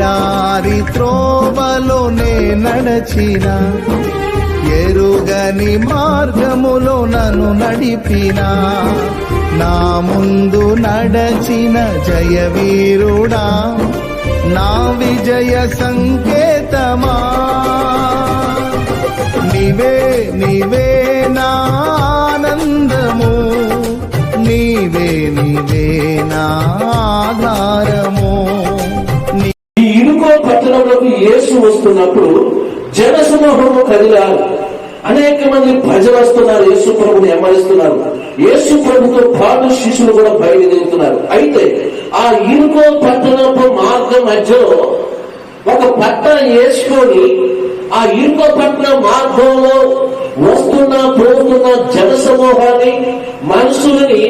దారి త్రోవలోనే నడచిన ఎరుగని మార్గములో నన్ను నడిపిన. నా ముందు నడచిన జయవీరుడా నా విజయ సంకేతమా. నీవే నీవే నా ఆనందము నీవే నీవే నా యేసు వస్తున్నప్పుడు జన సమూహము కదిలారు. అనేక మంది ప్రజలు వస్తున్నారు యేసు ప్రభుని ఎమ్మరిస్తున్నారు. యేసు ప్రభుతో పాటు శిష్యులు కూడా బయలుదేరుతున్నారు. అయితే ఆ ఇరుకో పట్టణపు మార్గం మధ్యలో ఒక పట్టణం వేసుకొని ఆ ఇరుకో పట్టణ మార్గంలో వస్తున్న పోతున్న జన సమూహాన్ని మనుషులని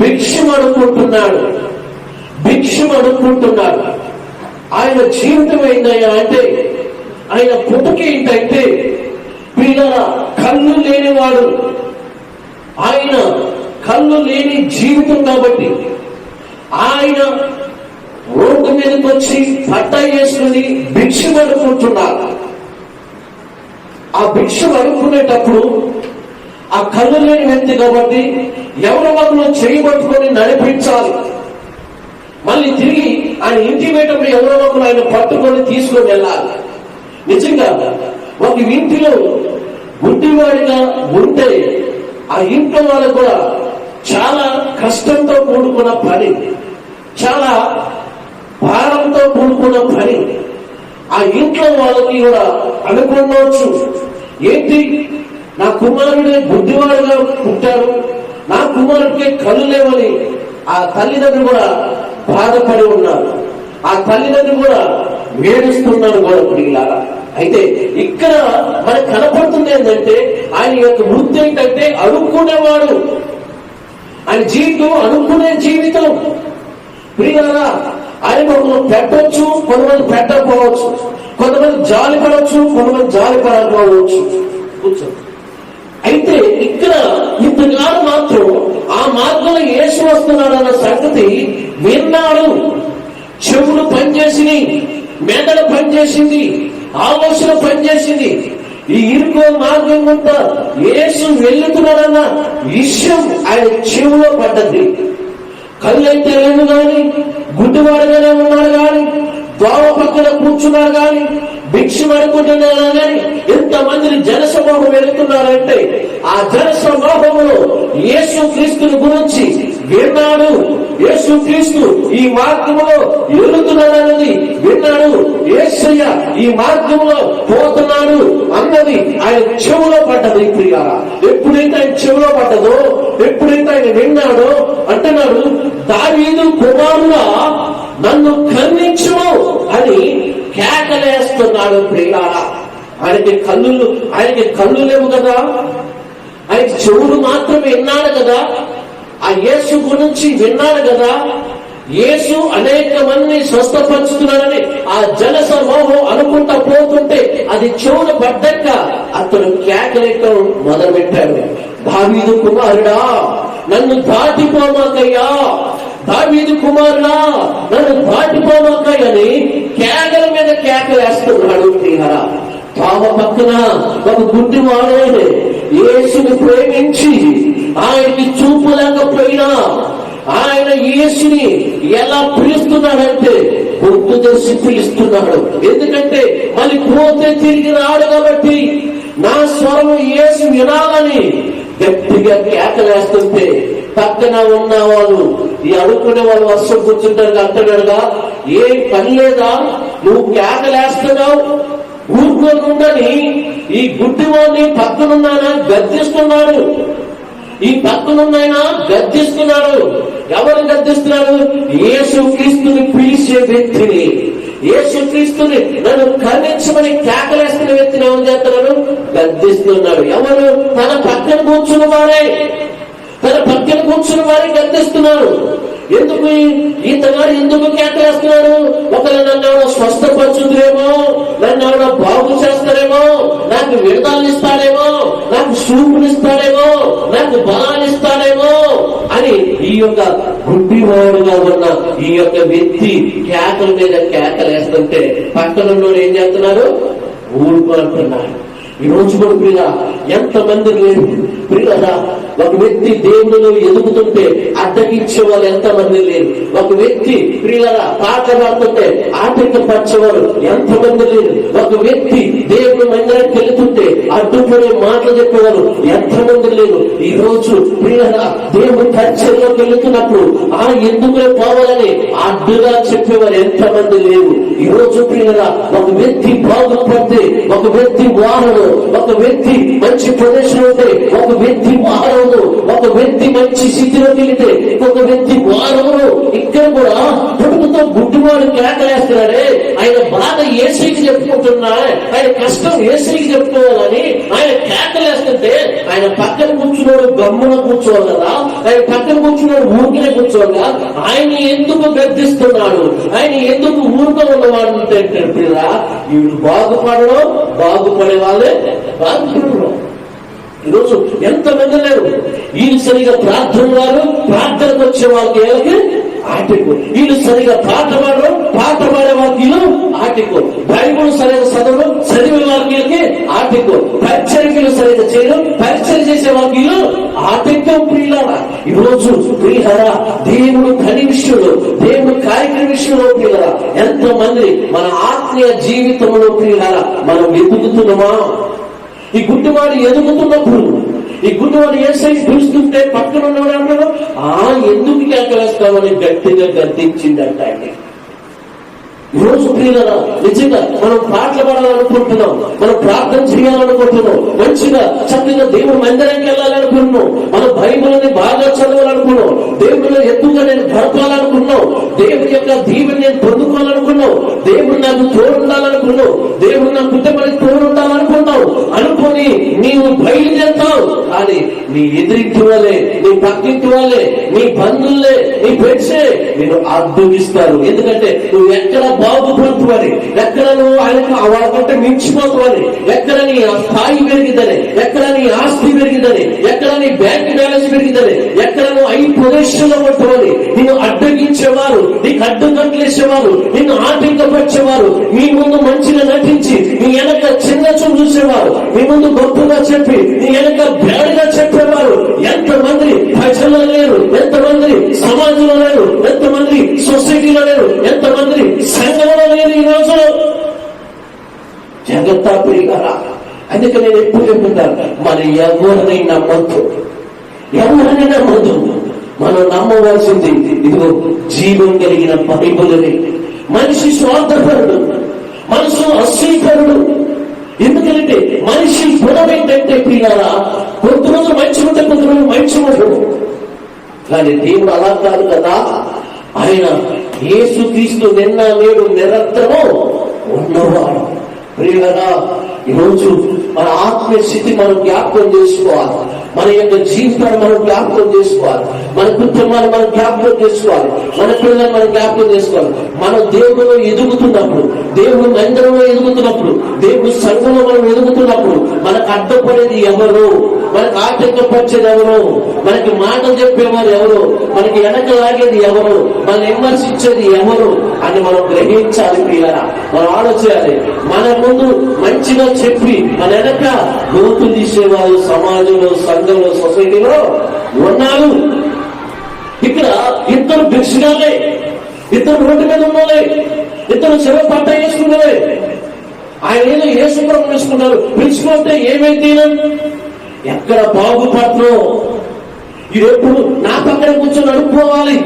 భిక్షం అనుకుంటున్నాడు భిక్షం అనుకుంటున్నాడు ఆయన జీవితం ఏంటయ్యా అంటే ఆయన పుట్టుక ఏంటంటే పిల్లల కళ్ళు లేనివాడు. ఆయన కళ్ళు లేని జీవితం కాబట్టి ఆయన రోడ్డు మీదకి వచ్చి పట్ట వేసుకుని భిక్ష పడుకుంటున్నారు ఆ భిక్ష పడుకునేటప్పుడు ఆ కళ్ళు లేని వ్యక్తి కాబట్టి ఎవరి వాళ్ళు చేయబట్టుకొని నడిపించాలి. మళ్ళీ తిరిగి ఆయన ఇంటి పోయేటప్పుడు ఎవరో ఒకరు ఆయన పట్టుకొని తీసుకొని వెళ్ళాలి. నిజంగా ఒక ఇంటిలో గుడ్డివాడిగా ఉంటే ఆ ఇంట్లో వాళ్ళకు కూడా చాలా కష్టంతో కూడుకున్న పని చాలా భారంతో కూడుకున్న పని. ఆ ఇంట్లో వాళ్ళకి కూడా అనుకోవచ్చు ఏంటి నా కుమారుడే బుద్ధివాడుగా ఉంటారు నా కుమారుడికే కళ్ళు లేవని ఆ తల్లిదండ్రులు కూడా బాధపడి ఉన్నారు. ఆ తల్లిదండ్రులు కూడా వేడుస్తున్నారు కూడా ప్రియులారా అయితే ఇక్కడ మనకు కనపడుతుంది ఏంటంటే ఆయన యొక్క వృత్తి ఏంటంటే అడుక్కునేవాడు ఆయన జీవితం అనుకునే జీవితం. ప్రియులారా ఆయన కొంతమంది పెట్టవచ్చు కొంతమంది పెట్టకపోవచ్చు. కొంతమంది జాలి పడవచ్చు కొంతమంది జాలి పడకపోవచ్చు కూర్చోండి. అయితే ఇక్కడ ఇంతకాలం మాత్రం ఆ మార్గంలో యేసు వస్తున్నాడు అన్న సంగతి విన్నాడు. చెవులు పనిచేసింది మెదడు పనిచేసింది ఆలోచన పనిచేసింది. ఈ ఇరుకో మార్గం గుండా యేసు వెళ్తున్నాడన్న విషయం ఆయన చెవులో పడ్డది. కళ్ళు అయితే లేదు గాని గుడ్డివాడుగానే ఉన్నాడు కానీ దోమ పక్కన కూర్చున్నాడు కానీ భిక్ష పడుకుంటున్నారు గాని ఎంతమందిని జన సమూహం వెళుతున్నారంటే ఆ జనసమూహంలో యేసు క్రీస్తుని గురించి విన్నాడు. యేసు క్రీస్తు ఈ మార్గంలో ఎదుగుతున్నాడన్నది విన్నాడు. ఏసయ్య ఈ మార్గంలో పోతున్నాడు అన్నది ఆయన చెవులో పడ్డది ప్రియ. ఎప్పుడైతే ఆయన చెవులో పడ్డదో ఎప్పుడైతే ఆయన విన్నాడో అంటున్నాడు దావీదు కుమారుగా నన్ను ఖండించుము అని కేకలేస్తున్నాడు ప్రియారా ఆయనకి కళ్ళు ఆయనకి కళ్ళు లేవు కదా? ఆయన చెవులు మాత్రమే విన్నాడు కదా? ఆ యేసు గురించి విన్నాడు కదా? యేసు అనేక మందిని స్వస్థపరుచుతున్నాడని ఆ జన సమూహం అనుకుంటా పోతుంటే అది చెవులు పడ్డాక అతను కేకలేయటం మొదలుపెట్టాడు. దావీదు కుమారుడా నన్ను దాటిపోమాకయ్యా. దావీదు కుమారుడా నన్ను దాటిపోమాకయ్యని కేకల మీద కేకలేస్తున్నాడు ప్రియరా తామ పక్కన ఒక గుడ్డి మాడే యేసుని ప్రేమించి ఆయనకి చూపలేకపోయినా ఆయన యేసుని ఎలా పిలుస్తున్నాడంటే గుర్తు తెసి పిలుస్తున్నాడు. ఎందుకంటే మళ్ళీ పోతే తిరిగి రాడు కాబట్టి నా స్వరం యేసు వినాలని గట్టిగా కేకలేస్తుంటే పక్కన ఉన్న వాళ్ళు ఈ అడుక్కునే వాళ్ళు వర్షం కూర్చుంటారు అంటున్నాడుగా ఏం పని లేదా? నువ్వు కేకలేస్తున్నావు ఊరుకోకుండాని ఈ గుడ్డివాడిని పక్కనున్నానా? గర్దిస్తున్నాడు ఈ పక్కనున్నాయన గర్దిస్తున్నాడు ఎవరు గర్దిస్తున్నాడు యేసు క్రీస్తుని పిలిచే వ్యక్తిని. యేసు క్రీస్తుని నన్ను ఖండించమని కేకలేస్తున్న వ్యక్తిని ఏమని చేస్తున్నాడు గర్దిస్తున్నాడు ఎవరు? తన పక్కన కూర్చున్న వారే. కూర్చున్న వారికి గర్జిస్తున్నాడు ఎందుకు ఈతగాడు ఎందుకు కేకలేస్తున్నాడు ఒకరు నన్ను ఎవడో నన్ను బాగు చేస్తారేమో నాకు విడతలు ఇస్తాడేమో నాకు సూపులు నాకు బలాలు ఇస్తాడేమో అని ఈ యొక్క గుడ్డి గుడ్డివాడుగా ఉన్న ఈ యొక్క వ్యక్తి కేకల మీద కేకలేస్తుంటే పక్కన ఏం చేస్తున్నారు? ఊరుకు అంటున్నారు ఈ రోజు కొడుకు ప్రియ ఎంతమంది లేదు ప్రియులరా ఒక వ్యక్తి దేవుడిలో ఎదుగుతుంటే అడ్డగించే వాళ్ళు ఎంతమంది లేరు. ఒక వ్యక్తి ప్రియులరా పాటలాడుతుంటే ఆటంకపరిచేవారు ఎంతమంది లేరు. ఒక వ్యక్తి దేవుడు మందిరానికి వెళుతుంటే అడ్డుపడే మాటలు చెప్పేవారు ఎంతమంది లేరు. ఈ రోజు ప్రియులరా దేవుడు పరిచయంలోకి వెళుతున్నప్పుడు ఆ ఎందుకులే పోవాలని అడ్డుగా చెప్పేవారు ఎంతమంది లేరు. ఈ రోజు ప్రియులరా ఒక వ్యక్తి బాగుపడితే ఒక వ్యక్తి వాహనం ఒక వ్యక్తి మంచి ప్రదేశం ఉంటే ఒక వ్యక్తి వాహనము ఒక వ్యక్తి మంచి స్థితిలో వెళితే ఇంకొక వ్యక్తి వాహనము ఇక్కడ కూడా పుట్టుకతో గుడ్డివాడు కేకలేస్తున్నాడే. ఆయన బాధ ఏసీకి చెప్పుకుంటున్నా. ఆయన కష్టం ఏసీకి చెప్పుకోవాలని ఆయన కేకలేస్తుంటే ఆయన పక్కన కూర్చున్నాడు గమ్మున కూర్చోవాలి కదా. ఆయన పక్కన కూర్చున్నాడు ఊరికే కూర్చోవాలి ఆయన ఎందుకు గర్దిస్తున్నాడు ఆయన ఎందుకు ఊరుకో ఉన్నవాడు అంటే పిల్లరా వీడు బాగుపడడం బాగుపడే వాళ్ళే. బాగుపడడం. ఈరోజు ఎంతమంది లేరు? వీళ్ళు సరిగా ప్రార్థన వారు ప్రార్థనకు వచ్చే వాళ్ళకి ఏళ్ళకి ఆటకు వీళ్ళు సరిగా పాట పాడరు పాట పాడే వాళ్ళకి వీళ్ళు ఆటికో బైబుల్ సరిగా చదవడం చదివే వాళ్ళకి వీళ్ళకి ఆటికో పరిచర్యలు సరిగా చేయడం పరిచయం చేసే వాళ్ళకి వీళ్ళు ఆటికం ప్రియులారా. ఈరోజు ప్రియులరా దేవుడు ధని విషయంలో దేవుడు కార్యక్రమ విషయంలో ప్రియులరా ఎంతో మంది మన ఆత్మీయ జీవితంలో ప్రియులరా మనం ఎదుగుతున్నామా ఈ గుడ్డివాడు ఎదుగుతున్నప్పుడు ఈ గుడ్డివాడు ఏ సైజ్ పిలుస్తుంటే పక్కన ఉన్నవాడు ఆ ఎందుకు కేకలేస్తామని గట్టిగా గర్తించిందంట ఆయన. రోజు ప్రియులరా నిజంగా మనం పాటలు పాడాలనుకుంటున్నాం మనం ప్రార్థన చేయాలనుకుంటున్నాం మంచిగా చక్కగా దేవుడు మందిరానికి వెళ్ళాలనుకుంటున్నాం మన బైబుల్ని బాగా చదవాలనుకున్నాం దేవుడిలో ఎత్తుగా నేను గడపాలనుకున్నాం దేవుడి యొక్క దీవుని నేను పొందుకోవాలనుకున్నాం దేవుడు నాకు తోడుండాలనుకున్నావు దేవుడు నాకు అనుకొని నీవు బయలుదేరుతావు. కానీ నీ ఎదురింటి వాళ్ళే నీ పక్కింటి వాళ్ళే నీ బంధువులే నీ ఫ్రెండ్సే నేను అడ్డుగిస్తారు ఎందుకంటే నువ్వు ఎక్కడ బాగుపడుతువని ఎక్కడ నువ్వు ఆయనకు వాళ్ళకంటే మించిపోతువని ఎక్కడ నీ స్థాయి పెరిగిందని ఎక్కడ నీ ఆస్తి పెరిగిందని ఎక్కడ నీ బ్యాంక్ బ్యాలెన్స్ పెరిగిందని ఎక్కడ నువ్వు ఐదు ప్రదేశంలో ఉంటువని నిన్ను అడ్డగించేవారు నీకు అడ్డు కట్టలేసేవారు నిన్ను ఆటంకపరిచేవారు నీ ముందు మంచిగా నటించి నీ వెనక చిన్న చూపు చూసేవారు నీ ముందు గొప్పగా చెప్పి నీ వెనక బ్యాడ్గా చెప్పేవారు ఎంతమంది ప్రజల్లో లేరు ఎంతమంది సమాజంలో లేరు ఎంతమంది సొసైటీలో లేరు ఎంతమంది సంఘంలో లేరు ఈ రోజు? జగత్తా పెరిగారా? అందుకే నేను ఎప్పుడు చెప్తున్నాను మన ఎవరిని నమ్మద్దు ఎవరిని నమ్మద్దు మనం నమ్మవలసింది ఇదిగో జీవం కలిగిన బైబుల్ని మనిషి స్వార్థపరుడు మనసు అస్వీకరుడు ఎందుకంటే మనిషి గుణం ఏంటంటే ప్రియారా కొద్ది రోజులు మంచి ఉంటే కొద్ది రోజులు మంచి ఉండడు కానీ దేవుడు అలా కాదు కదా. ఆయన యేసు క్రీస్తు నిన్న నేడు నిరంతరము ఉన్నవాడు. ప్రియులరా ఈరోజు మన ఆత్మీయ స్థితి మనం జ్ఞాపకం చేసుకోవాలి. మన యొక్క జీవితాన్ని మనం జ్ఞాపకం చేసుకోవాలి. మన కుటుంబాన్ని మనం జ్ఞాపకం చేసుకోవాలి. మన పిల్లల్ని మనం జ్ఞాపకం చేసుకోవాలి. మనం దేవుడు ఎదుగుతున్నప్పుడు దేవుడు మందిరంలో ఎదుగుతున్నప్పుడు దేవుడు సంఘంలో మనం ఎదుగుతున్నప్పుడు మనకు అడ్డపడేది ఎవరు? మనకు ఆటంకపరిచేది ఎవరు? మనకి మాటలు చెప్పేవారు ఎవరు? మనకి వెనక లాగేది ఎవరు? మనం విమర్శించేది ఎవరు? అని మనం గ్రహించాలి ప్రియారా మనం ఆలోచించాలి. మన ముందు మంచిగా చెప్పి మన వెనక నూతు తీసేవాళ్ళు సమాజంలో సంఘంలో సొసైటీలో ఉన్నారు. ఇక్కడ ఇద్దరు భిక్షగాలే ఇద్దరు రోడ్డు మీద ఉన్నోలే ఇద్దరు చెరువు పట్ట వేసుకున్నారే ఆయన ఏదో ఏ శుభ్రం వేసుకున్నారు. పిలుచుకుంటే ఏమైతే ఎక్కడ బాగుపడుతున్నావు ఈరెప్పుడు నా పక్కన కూర్చొని అనుకోవాలి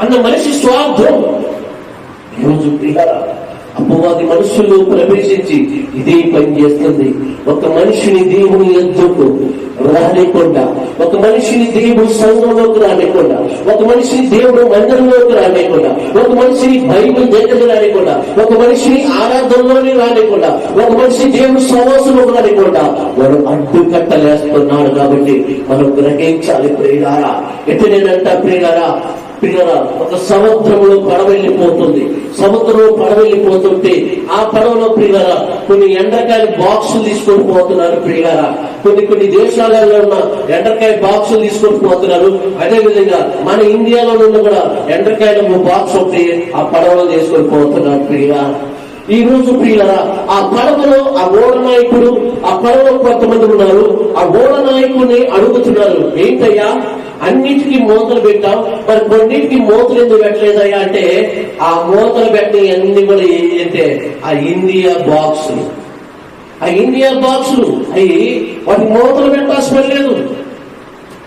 అన్న మనిషి స్వార్థం. ఈరోజు ప్రియారా అపవాది మనుషుల్లో ప్రవేశించి ఇదే పని చేస్తుంది. ఒక మనిషిని దేవుని ఎద్దుకు రానికుండా ఒక మనిషిని దేవుడు సంఘంలోకి రానికుండా ఒక మనిషిని దేవుడు మందిరంలోకి రానికుండా ఒక మనిషిని బైబిల్ దగ్గరికి రానికుండా ఒక మనిషిని ఆరాధనలోని రానికుండా ఒక మనిషి దేవుడు సమాసంలోకి రానికుండా వాడు అడ్డుకట్టలేస్తున్నాడు కాబట్టి మనం గ్రహించాలి ప్రియులారా. ఎటు నేనంట ప్రియులారా? పిల్లరా ఒక సముద్రంలో పడవెళ్ళిపోతుంది. సముద్రంలో పడవెళ్ళిపోతుంటే ఆ పడవలో పిల్లరా కొన్ని ఎండకాయ బాక్సులు తీసుకొని పోతున్నారు పిల్లరా కొన్ని కొన్ని దేశాలలో ఉన్న ఎండ్రకాయ బాక్సులు తీసుకొని పోతున్నారు. అదే విధంగా మన ఇండియాలో ఉన్న కూడా ఎండ్రకాయల బాక్స్ ఒకటి ఆ పడవలో తీసుకొని పోతున్నారు ప్రియుల ఈ రోజు ప్రియులరా ఆ పడవలో ఆ ఓడ నాయకుడు ఆ పడవలో కొంతమంది ఉన్నారు. ఆ ఓడ నాయకుడిని అడుగుతున్నారు ఏంటయ్యా అన్నిటికీ మూతలు పెట్టాం మరి కొన్నిటికి మూతలు ఎందుకు పెట్టలేదయ్యా అంటే ఆ మూతలు పెట్టిన అన్ని కూడా ఏంటంటే ఆ ఇండియా బాక్స్ ఆ ఇండియా బాక్సులు. అవి వాటి మూతలు పెట్టాల్సిన లేదు.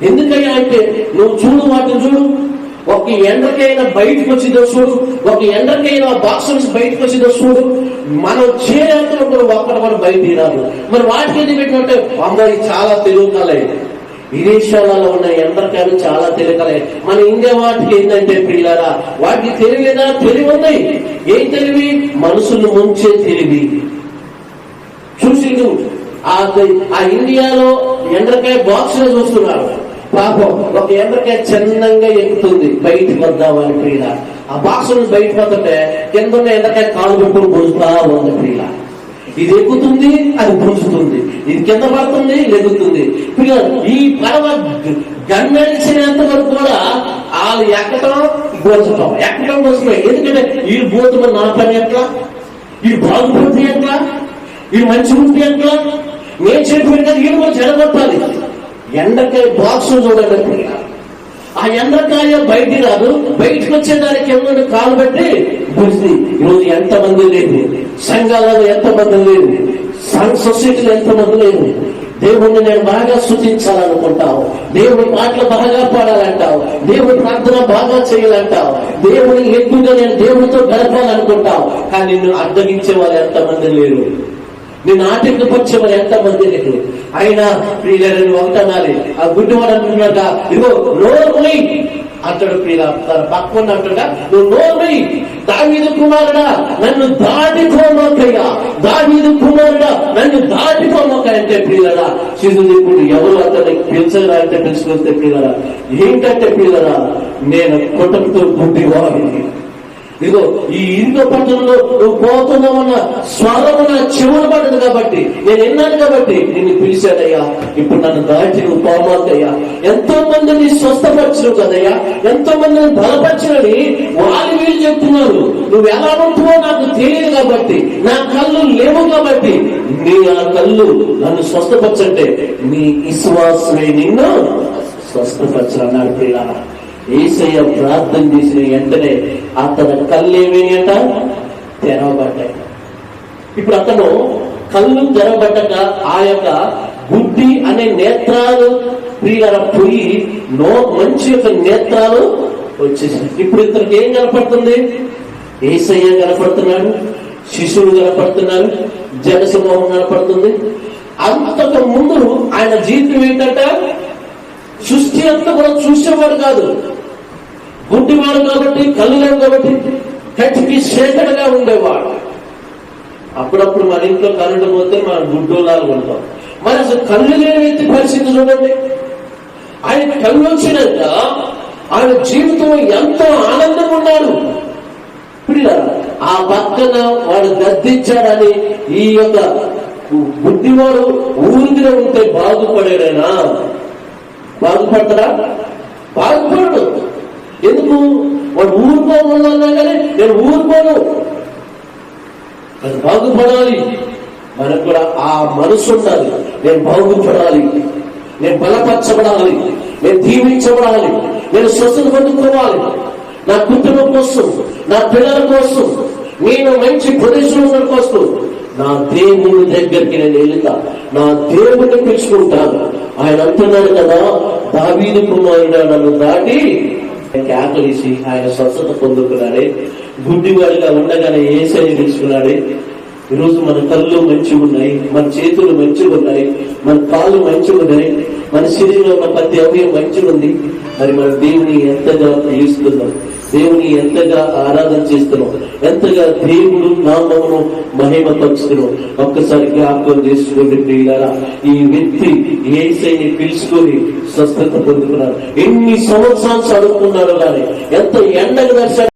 ఎందుకయ్యా అంటే నువ్వు చూడు వాటిని చూడు. ఒక ఎండకైనా బయటకు వచ్చిందో చూడు. ఒక ఎండ్రకైనా బాక్స్ నుంచి బయటకు వచ్చిందో చూడు. మనం చేరేంతలో కూడా ఒక్కటి కూడా బయట రాదు మరి వాటికి ఎందుకు పెట్టినట్టే అమ్మాయి చాలా తెలుగు కలే విదేశాలలో ఉన్న ఎండ్రకాయలు చాలా తెలియకలే. మన ఇండియా వాటికి ఏంటంటే పిల్లరా వాటికి తెలియదా తెలివి ఉన్నాయి ఏం తెలివి? మనసును ముంచే తెలివి. చూసి ఆ ఆ ఇండియాలో ఎండ్రకాయ బాక్స్లో చూస్తున్నారు. పాపం ఒక ఎండ్రకాయ చందంగా ఎక్కుతుంది. బయటికి వద్దామని ప్రియుల. ఆ బాక్స్ నుంచి బయటకు వస్తుంటే కింద ఉన్న ఎండ్రకాయ కాలు పెట్టుకుని గుంజుతా ఉంది ప్రియుల. ఇది ఎక్కుతుంది అది గుంజుతుంది ఇది కింద పడుతుంది? లెగుతుంది. ఈ పడవ గమ్మెలిసినంత వరకు కూడా వాళ్ళు ఎక్కడం గోచటం ఎక్కడం గుంజటం ఎందుకంటే ఈ బోధులు నా పని ఎట్లా? ఈ బాగుపడితే ఎట్లా? ఈ మంచి ఉంటే ఎట్లా? నేను చెప్పిన కదా కూడా చెడగొట్టాలి ఎండకాయ బాక్స్ చూడండి ఆ ఎండకాయ బయటికి రాదు. బయటకు వచ్చేదానికి కింద కాలు పెట్టి గురిసి ఈరోజు ఎంతమంది లేదు సంఘాలలో ఎంతమంది లేదు సొసైటీలో ఎంతమంది లేదు దేవుణ్ణి నేను బాగా సూచించాలనుకుంటావు దేవుని పాటలు బాగా పాడాలంటావు. దేవుని ప్రార్థన బాగా చేయాలంటావు. దేవుని ఎక్కువగా నేను దేవునితో గడపాలనుకుంటావు. కానీ నిన్ను అడ్డగించే వాళ్ళు ఎంతమంది లేరు? నేను ఆటంకపరిచే వాళ్ళు ఎంతమంది లేరు? అయినా ప్రియులని ఒకటనాలి ఆ గుడ్డివాడు అంటున్నాక ఇగో నోర్మై అంటాడు ప్రియుల తన పక్కన అంటాడుగా నువ్వు నోర్మై దావీదు కుమారుడా నన్ను దాటిపోమోకయ్యా దావీదు కుమారుడా నన్ను దాటిపోమోక అంటే ప్రియులరా శిశువు ఇప్పుడు ఎవరు అతన్ని పిలిచరా అంటే పిలుచుకొస్తే ప్రియులరా ఏంటంటే ప్రియులరా నేను కుటుంబంతో పుట్టివాడిని ఇదిగో ఈ ఇంద్ర పట్టణంలో నువ్వు పోతున్నావన్న స్వరము నా చెవులు పడ్డది కాబట్టి నేను విన్నాను కాబట్టి నిన్ను పిలిచాడయ్యా ఇప్పుడు నన్ను దాటి నువ్వు పోమాకయ్యా. ఎంతో మందిని స్వస్థపరచు కదయ్యా. ఎంతో మందిని బలపరచునని వాళ్ళు వీళ్ళు చెప్తున్నారు. నువ్వు ఎలా ఉంటువో నాకు తెలియదు కాబట్టి నా కళ్ళు లేవు కాబట్టి నీ ఆ కళ్ళు నన్ను స్వస్థపరచంటే నీ విశ్వాసమే నిన్ను స్వస్థపరచాలన్నాడు పిల్ల ఏసయ్య ప్రార్థన చేసిన వెంటనే అతని కళ్ళు ఏమైనాయట తెరవబడ్డాయి. ఇప్పుడు అతను కళ్ళు తెరవబడ్డక ఆ యొక్క గుడ్డి అనే నేత్రాలు ప్రియుల పోయి నో మంచి యొక్క నేత్రాలు వచ్చేసాయి ఇప్పుడు ఇతనికి ఏం కనపడుతుంది? ఏసయ్య కనపడుతున్నాడు శిశువులు కనపడుతున్నారు జనసమూహం కనపడుతుంది. అంతకు ముందు ఆయన జీవితం ఏంటంటే సృష్టి అంతా కూడా చూసేవాడు కాదు. గుడ్డివాడు కాబట్టి కళ్ళు లేవు కాబట్టి కంటికి చీకటిగా ఉండేవాడు. అప్పుడప్పుడు మన ఇంట్లో కరెంటు పోతే మనం గుడ్డోలాగా ఉంటాం మరి అసలు కళ్ళు లేని వ్యక్తి పరిస్థితి చూడండి. ఆయన కళ్ళు వచ్చినాక ఆయన జీవితం ఎంతో ఆనందంగా ఉన్నాడు. ఆ పక్కన వాడు గద్దించాడని ఈ యొక్క బుద్ధివాడు ఊరిలో ఉంటే బాగుపడేడైనా? బాగుపడతారా బాగుపడడు. ఎందుకు? వాడు ఊరుకోవాలన్నా కానీ నేను ఊరుకోను. అది బాగుపడాలి. మనకు కూడా ఆ మనసు ఉండాలి. నేను బాగుపడాలి. నేను బలపరచబడాలి. నేను దీవించబడాలి. నేను స్వస్థత పొందుకోవాలి. నా కుటుంబం కోసం నా పిల్లల కోసం నేను మంచి ప్రదేశంలో కోసం నా దేవుని దగ్గరికి నేను వెళ్తా నా దేవుని పిలుచుకుంటాను. ఆయన అంటున్నాడు కదా దావీని కుమారుడు నన్ను దాటి ఆకలిసి ఆయన స్వస్థత పొందుకున్నాడే. గుడ్డివాడిగా ఉండగానే ఏసై తీసుకున్నాడే ఈరోజు మన కళ్ళు మంచిగా ఉన్నాయి మన చేతులు మంచిగా ఉన్నాయి మన కాళ్ళు మంచిగా ఉన్నాయి మన శరీరంలో ఉన్న ప్రతి అవయం మంచిగా ఉంది. మరి మన దేవుని ఎంతగా పిలుస్తున్నాం దేవుని ఎంతగా ఆరాధన చేస్తున్నాం ఎంతగా దేవుడు నామమును మహిమ పరుస్తున్నాం ఒక్కసారి జ్ఞాపకం చేసుకోండి ప్రియులారా ఈ వ్యక్తి ఏసైని పిలుచుకొని స్వస్థత పొందుకున్నారు. ఎన్ని సంవత్సరాలు చదువుకున్నాడు కానీ ఎంత ఎండగా దర్శనం